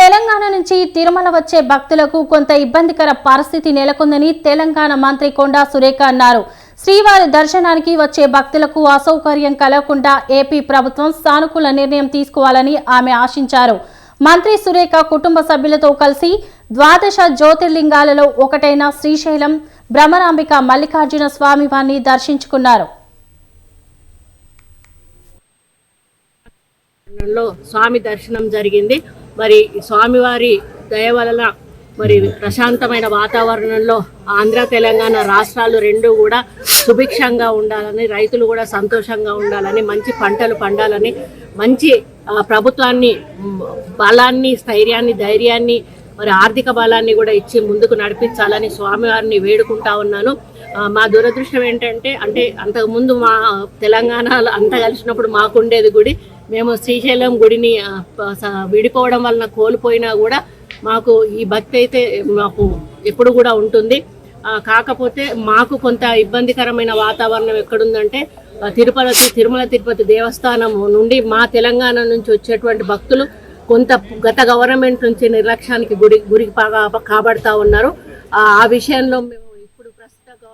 తెలంగాణ నుంచి తిరుమల వచ్చే భక్తులకు కొంత ఇబ్బందికర పరిస్థితి నెలకొందని తెలంగాణ మంత్రి కొండా సురేఖ అన్నారు. శ్రీవారి దర్శనానికి వచ్చే భక్తులకు అసౌకర్యం కలగకుండా ఏపీ ప్రభుత్వం సానుకూల నిర్ణయం తీసుకోవాలని ఆమె ఆశించారు. మంత్రి సురేఖ కుటుంబ సభ్యులతో కలిసి ద్వాదశ జ్యోతిర్లింగాలలో ఒకటైన శ్రీశైలం భ్రమరాంబిక మల్లికార్జున స్వామి వారిని దర్శించుకున్నారు. స్వామి దర్శనం జరిగింది. మరి స్వామివారి దయ వలన మరి ప్రశాంతమైన వాతావరణంలో ఆంధ్ర తెలంగాణ రాష్ట్రాలు రెండు కూడా సుభిక్షంగా ఉండాలని రైతులు కూడా సంతోషంగా ఉండాలని మంచి పంటలు పండాలని మంచి ప్రభుత్వాన్ని బలాన్ని స్థైర్యాన్ని ధైర్యాన్ని మరి ఆర్థిక బలాన్ని కూడా ఇచ్చి ముందుకు నడిపించాలని స్వామివారిని వేడుకుంటా ఉన్నాను. మా దురదృష్టం ఏంటంటే అంటే అంతకుముందు మా తెలంగాణలో అంతా కలిసినప్పుడు మాకుండేది గుడి మేము శ్రీశైలం గుడిని స- విడిపోవడం వలన కోల్పోయినా కూడా మాకు ఈ భక్తి అయితే మాకు ఎప్పుడు కూడా ఉంటుంది. కాకపోతే మాకు కొంత ఇబ్బందికరమైన వాతావరణం ఎక్కడుందంటే తిరుపతి తిరుమల తిరుపతి దేవస్థానం నుండి మా తెలంగాణ నుంచి వచ్చేటువంటి భక్తులు కొంత గత గవర్నమెంట్ నుంచి నిర్లక్ష్యానికి గురి గురి కాబడతా ఉన్నారు. ఆ ఆ విషయంలో మేము